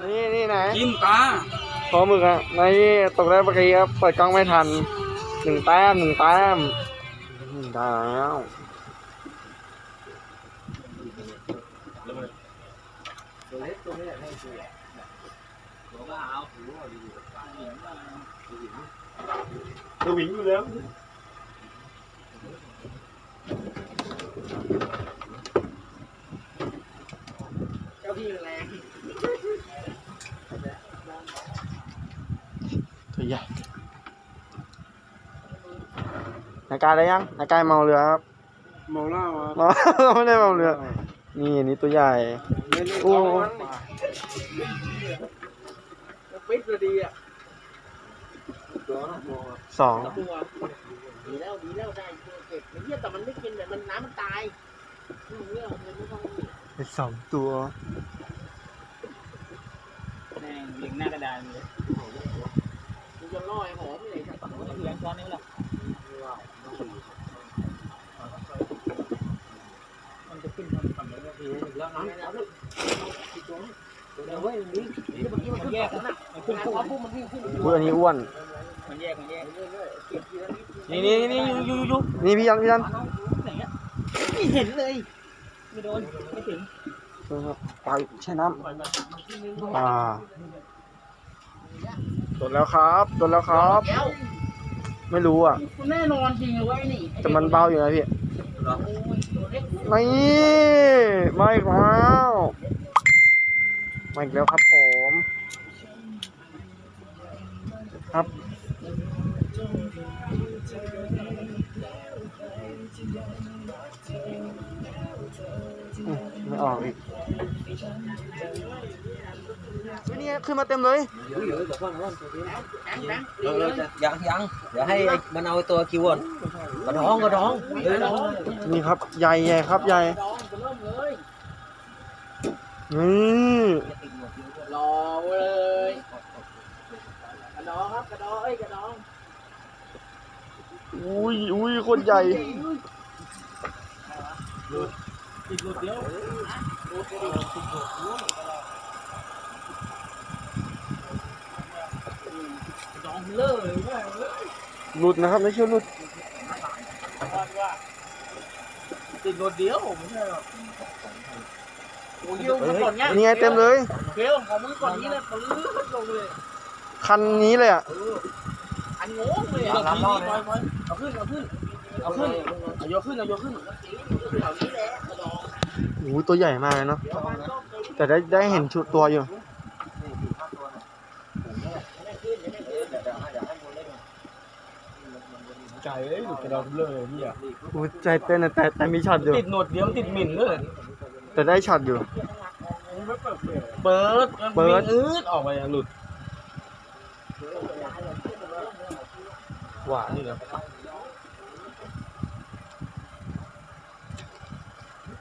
เออมีอาการเมาเมาเบียร์หรือมาเลยอืมกูเวอร์เนี่ยเขาว่านี่นี่ไหนจิ้มตาพอหมึกอะในตกได้เมื่อกี้ครับเปิดกล้องไม่ทันหนึ่งแต้มหนึ่งแต้มอืมได้แล้วตัววิ่งอยู่แล้ว เจ้าที่แรง ตัวใหญ่นาย กายได้ยังนายกายเมาเรือครับเมาเหล้าอะเมาไม่ได้เมาเรือ นี่อันนี้ตัวใหญ่โอ้ปิดก็ดีอะสองตัวดีแล้วดีแล้วได้ตัวเก็บไอ้เหี้ยแต่มันไม่กินแต่มันน้ำมันตายเรื่องมันไม่ต้องเป็นสองตัวแม่งเลี้ยงหน้ากระดานเลยกูจะล่อไอ้หอมเลยครับเลี้ยงช้อนนี้แหละมันจะขึ้นทำฝั่งนี้แล้วน้ำแล้วเดี๋ยวเว้ยนี่เมื่อกี้มันแยกนะมันขึ้นคู่ปุ๊บมันวิ่งขึ้นอุ้ยอันนี้อ้วน มันแยกมันแยกนี่นี่นี่ยูยูยูนี่พี่ยันพี่ยันไม่เห็นเลยไม่โดนไม่ถึงไปใช้น้ำอ่าโดนแล้วครับโดนแล้วครับ ไม่รู้อะแน่นอนจริงเลยนี่แต่มันเบาอยู่นะพี่ตัวเล็กนี่มาอีกแล้ว มาอีกแล้วครับผม ครับอืมไม่ออกอีกเฮ้ยนี่ไงขึ้นมาเต็มเลยแข็งแข็งเออยังยังเดี๋ยวให้ไอ้มันเอาไอ้ตัวคิวก่อนกระดองกระดองเออนี่ครับใหญ่ใหญ่ครับใหญ่ดองเริ่มเลยนี่ รอเลยกระดองครับกระดองเอ้ยกระดอง อุ้ยอุ้ยคนใหญ่ติดหลุดเดียวดองเลอะเลยว่าหลุดนะครับไม่ใช่หลุดติดหลุดเดียวไม่ใช่หรอกโอ้ยยก่อนเนี้ยนี่ไงเต็มเลยเกลียวของมึงก่อนนี้เลยปื้ดลงเลยคันนี้เลยอะอันงงเลยเอาขึ้น เอาขึ้นเอาขึ้นเอาขึ้นเอาโยกขึ้นเอาโยกขึ้นแถวนี้แหละกระดองโอ้โหตัวใหญ่มากเลยเนาะแต่ได้ได้เห็นชุดตัวอยู่ใจเอ้ยหลุดกระดองเลยพี่อะโอ้ใจเต้นอะแต่แต่มีช็อตอยู่ติดหนวดเดียวติดหมิ่นเลยแต่ได้ช็อตอยู่ เปิดเปิดอืดออกไปหลุดหวานนี่เหรอ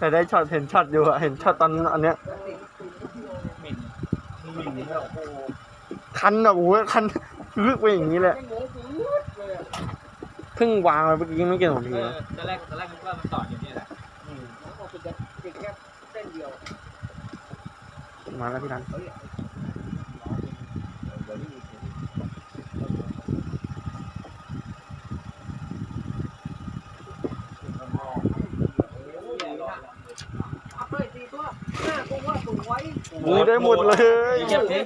แต่ได้ช็อตเห็นช็อตอยู่อะเห็นช็อตตอนอันเนี้ยหมิ่นหมิ่นนี่โอ้โหคันแบบโอ้โหคันลึกไปอย่างนี้เลยเพิ่งวางไปเมื่อกี้ไม่กี่นาทีนะตอนแรกตอนแรกนึกว่ามันต่ออยู่นี่แหละติดแค่เส้นเดียวมาแล้วพี่รัน มือได้หมดเลยเก็บสิ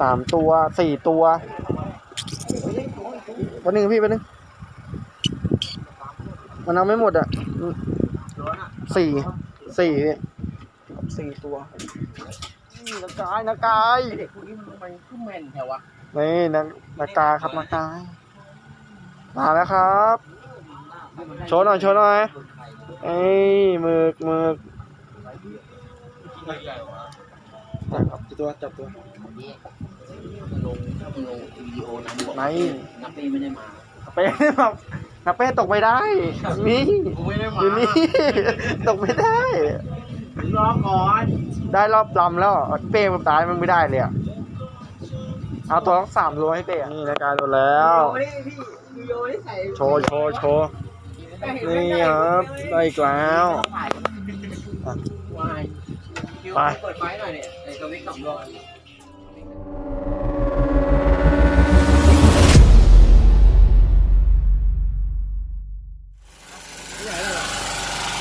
สามตัวสี่ตัววันหนึ่งพี่วันหนึ่งมันเอาไม่หมดอะสี่สี่พี่สี่ตัวนี่นักกายนักกายเด็กคนนี้มันมันขึ้นแม่นแถววะนี่นักนักกายครับนักกายมาแล้วครับ โชว์หน่อยโชว์หน่อยเอ้ยหมึกหมึกใหญ่วะจับตัวจับตัวลงถ้ามึงลงวิดีโอนะบอกไหนนับปีไม่ได้มาเป้แบบนาเป้ตกไม่ได้นี่กูไม่ได้มาอยู่นี่ตกไม่ได้มึงรอก่อนได้รอบลำแล้วเป้มันตายมันไม่ได้เลยอะเอาตัวสามร้อยให้เป้อะนี่รายการโดนแล้ววิดีโอที่ใส่โชว์โชว์โชว์ นี่ครับได้อีกแล้ววายคิวไปเปิดไฟหน่อยเนี่ยไอ้ตัววิกสองดวง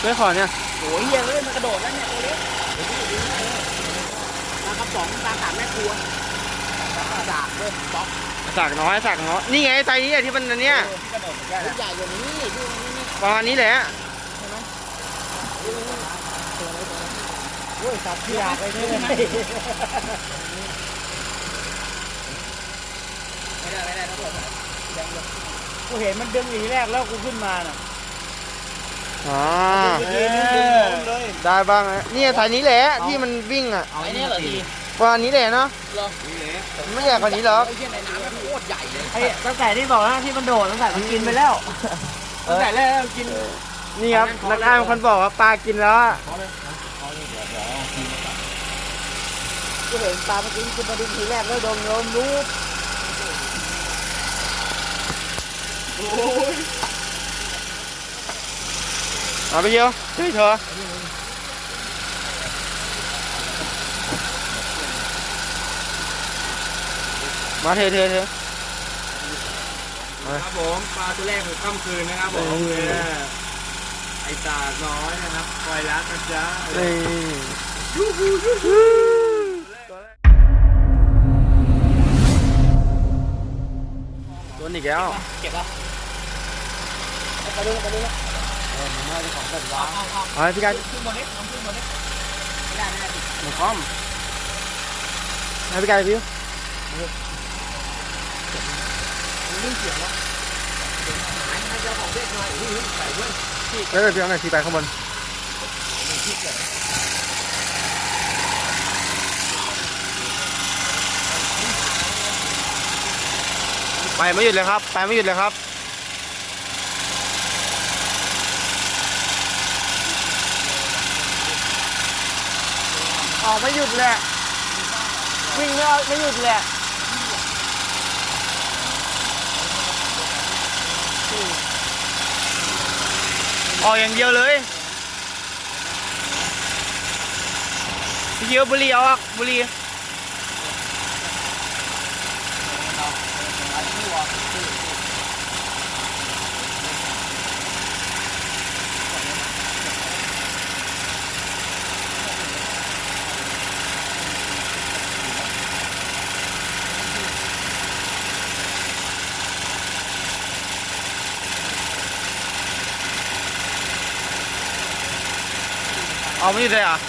ไม่ขอเนี่ยโอ้ยเฮียเลยมันกระโดดแล้วเนี่ยตัวเล็กตากระป๋องตาสามแม่ครัวตาดาบด้วยบล็อกสากน้อยสากน้อย นี่ไงไซส์นี้อะที่มันอันเนี้ยที่กระโดดใหญ่ใหญ่กว่านี้ดูนี่นี่ ประมาณนี้แหละโอ้ยสับที่อยากไปเลยไม่ได้ไม่ได้ต้องเปิดกูเห็นมันดึงอีแรกแล้วกูขึ้นมาน่ะอ๋อเออได้บ้างนะนี่ไซส์นี้แหละที่มันวิ่งอะเอาไอ้นี่เหรอทีประมาณนี้แหละเนาะไม่ใหญ่กว่านี้หรอกไอ้เหรใหญ่เลยไอ้ตั้งแต่ที่บอกนะที่มันโดดตั้งแต่มันกินไปแล้ว ตั้งแต่แรกกิน นี่ครับนักอ้ายบางคนบอกว่าปลากินแล้วอะกูเห็นปลาเมื่อกี้กินมาดึงทีแรกแล้วโดนโดนรูปเอาไปเยอะช่วยเธอมาเธอเธอเธอ ครับผมปลาตัวแรกของค่ำคืนนะครับผมเนี่ยไอ้ตาน้อยนะครับคอยรักนะจ๊ะนี่ตัวอีกแล้วเก็บปะไปดูไปดูเอาให้พี่กายขึ้นบนเล็กลองขึ้นบนเล็กไม่ได้ไม่ได้หมูคอมให้พี่กายวิวหายให้เจ้าของเด็กหน่อยอุ้ยใส่ด้วยแล้วเดี๋ยวพี่เอาหน่อยทีไปข้างบนไปไม่หยุดเลยครับ ไปไม่หยุดเลยครับออกไม่หยุดเลยอะวิ่งไม่เอาไม่หยุดเลยอะ ออกอย่างเดียวเลยเยอะบุรีเอาอะบุรี เอาไม่หยุดเลยเหรอะ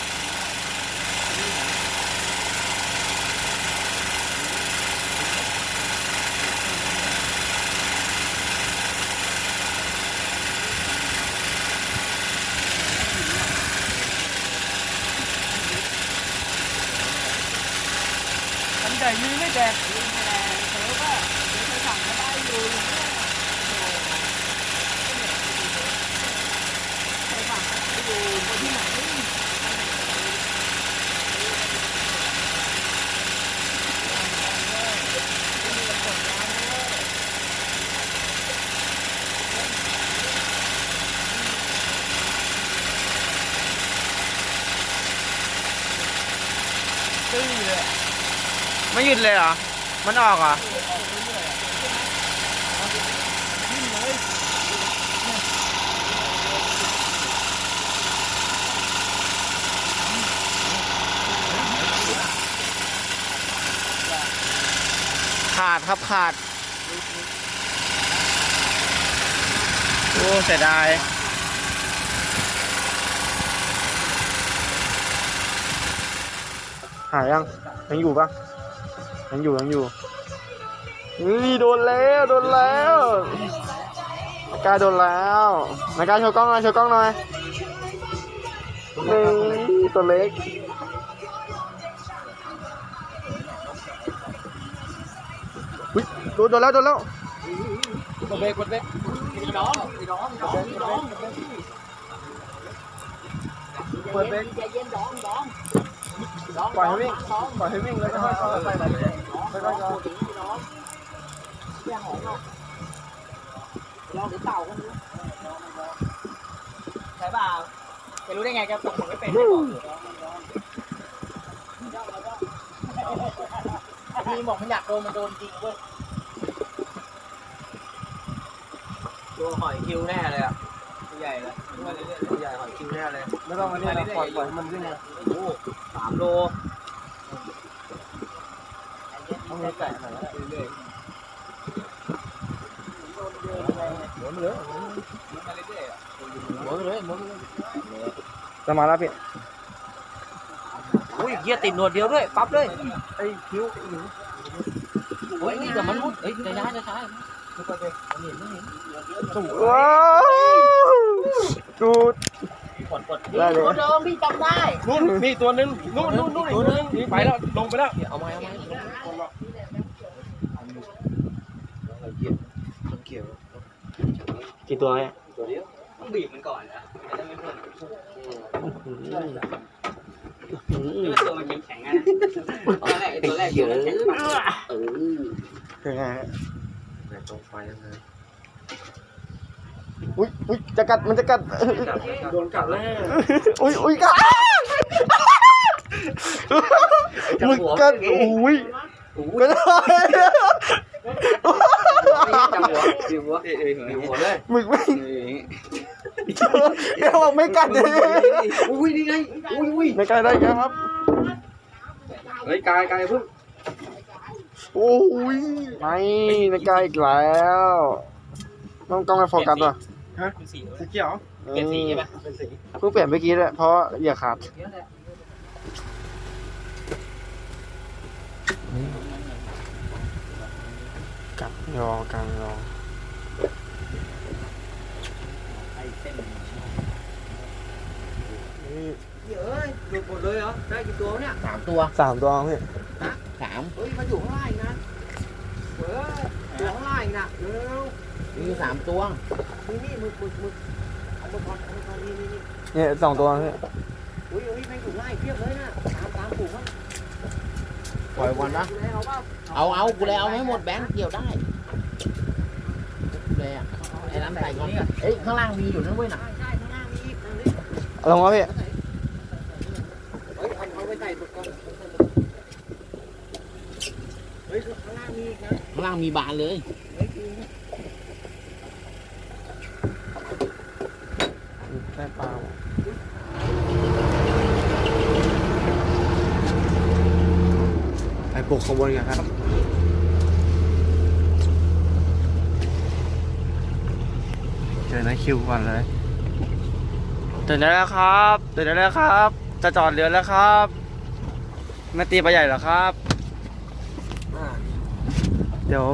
อันใหญ่มี ไม่หยุดเลยเหรอ มันออกเหรอขาดครับขาด โอ้เสียดายหายยังยังอยู่ปะ ยังอยู่ยังอยู่นี่โดนแล้วโดนแล้วนากาโดนแล้วนากาโชว์กล้องหน่อยโชว์กล้องหน่อยหนึ่งตัวเล็กอุ้ยโดนโดนแล้วโดนแล้วกดเบรกกดเบรกน้องน้องน้องน้องเปิดเบรกใจเย็นน้องน้องปล่อยให้วิ่งปล่อยให้วิ่งแล้วก็ค่อยๆไปไหล ไปไปเลยค่อยๆเข้าน้องเรื่องของเราหรือเต่ากันดูใช่เปล่าจะรู้ได้ไงแกตกหมดไม่เป็นพี่บอกมันอยากโดนมันโดนจริงเว้ยตัวหอยคิวแน่เลยอะตัวใหญ่เลยตัวใหญ่หอยคิวแน่เลย ไม่ต้องมาเนี่ยปล่อยปล่อยมันวิ่งนะโอ้สามโล ต้องมีไก่หน่อยนะๆเรื่อยหมุนเลยหมุนเลยหมุนเลยจะมาแล้วพี่อุ้ยเหี้ยติดหนวดเดียวด้วยปั๊บเลยไอ้คิ้วโอ้ยนี่แต่มันมุดเอ้ยจะย้ายจะย้ายว้าวดูดได้เลยตัวเดิมพี่จำได้นู่นมีตัวนึงนู่นนู่นนู่นอีกตัวนึงนี่ไปแล้วลงไปแล้วเอาไม้เอาไม้ กี่ตัวเนี่ยต้องบีบมันก่อนนะจะได้ไม่เพิ่มตัวมันแข็งๆนะตอนแรกไอ้ตัวแรกอยู่มันแข็งยังไงฮะตรงไฟยังไงอุ้ยอุ้ยจะกัดมันจะกัดโดนกัดแล้วอุ้ยอุ้ยกัดมึงกัดอุ้ยก็ได้ จังหัวจังหัวเอ้ยหัวเลยมึงไม่เดี๋ยวบอกไม่กัดเลยอุ้ยนี่ไงอุ้ยอุ้ยไม่กัดได้ครับเฮ้ยกายกายเพึ่งโอ้ยไม่ไม่กล้าอีกแล้วต้องต้องไปโฟกัสว่ะเป็นสีเขียวเป็นสีใช่ไหมเพิ่งเปลี่ยนเมื่อกี้เลยเพราะเหยื่อขาดกันยอกันยอเฮ้ยหลุดหมดเลยเหรอได้กี่ตัวเนี่ยสามตัวสามตัวพี่สามเฮ้ยมาขาง ล่างอีกนะเอออยู่ข้างล่างอีกนะเร็วมีสามตัวนี่นี่มึกมึกมึกเอามาทอนเอามาทอนนี่นี่นี่เนี่ยสองตัวพี่อุ้ย อุ้ยแม่งอยู่ล่างอีกเพียบเลยนะตามตามผูกมันปล่อยวันนะดูแลเอาเปล่าเอาเอากูเลยเอาให้หมดแบงค์เกี่ยวได้เลยอะไอ้น้ำใส่ก่อนเอ้ยข้างล่างมีอยู่นั่นเว้ยน่ะใช่ใช่ข้างล่างมีอีกนั่นนี่ลงวะพี่เฮ้ยเอาเอาไปใส่ถุงก่อนเฮ้ยข้างล่างมีอีกนะข้างล่างมีบานเลยเฮ้ยคือได้ปลาไปปลุกขบวนกันครับ เจอนะ คิวก่อนเลยตื่นได้แล้วครับตื่นได้แล้วครับ จะจอดเรือแล้วครับมาตีปลาใหญ่เหรอครับ เดี๋ยว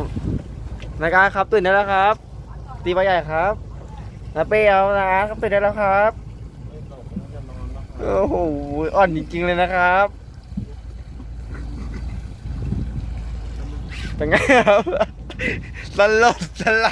นายการครับตื่นได้แล้วครับ ตีปลาใหญ่ครับนาเปเอานะครับตื่นได้แล้วครับโอ้โหอ่อนจริงๆเลยนะครับเป็นไงครับตลบสไหล